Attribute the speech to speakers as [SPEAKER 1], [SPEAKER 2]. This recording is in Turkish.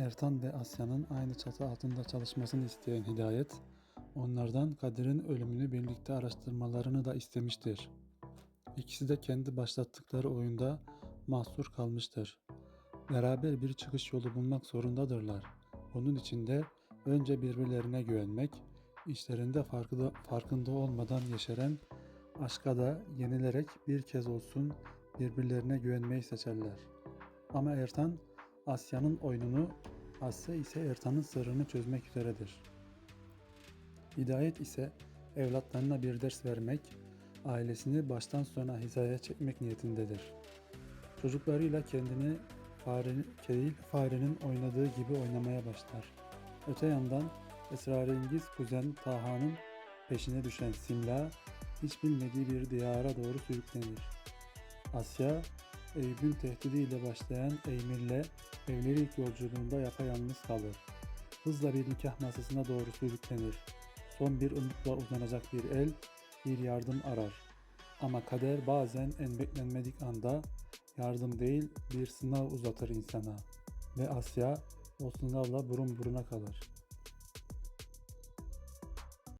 [SPEAKER 1] Ertan ve Asya'nın aynı çatı altında çalışmasını isteyen Hidayet, onlardan Kadir'in ölümünü birlikte araştırmalarını da istemiştir. İkisi de kendi başlattıkları oyunda mahsur kalmıştır. Beraber bir çıkış yolu bulmak zorundadırlar. Bunun için de önce birbirlerine güvenmek, işlerinde farkında, farkında olmadan yeşeren aşka da yenilerek bir kez olsun birbirlerine güvenmeyi seçerler. Ama Ertan Asya'nın oyununu, Asya ise Ertan'ın sırrını çözmek üzeredir. Hidayet ise evlatlarına bir ders vermek, ailesini baştan sona hizaya çekmek niyetindedir. Çocuklarıyla kendini fare, değil farenin oynadığı gibi oynamaya başlar. Öte yandan esrarengiz kuzen Taha'nın peşine düşen Simla hiç bilmediği bir diyara doğru sürüklenir. Asya, Eyüp'ün tehdidiyle başlayan Eymir'le evlilik yolculuğunda yapayalnız kalır. Hızla bir nikah masasına doğru sürüklenir. Son bir umutla uzanacak bir el, bir yardım arar. Ama kader bazen en beklenmedik anda yardım değil bir sınav uzatır insana. Ve Asya o sınavla burun buruna kalır.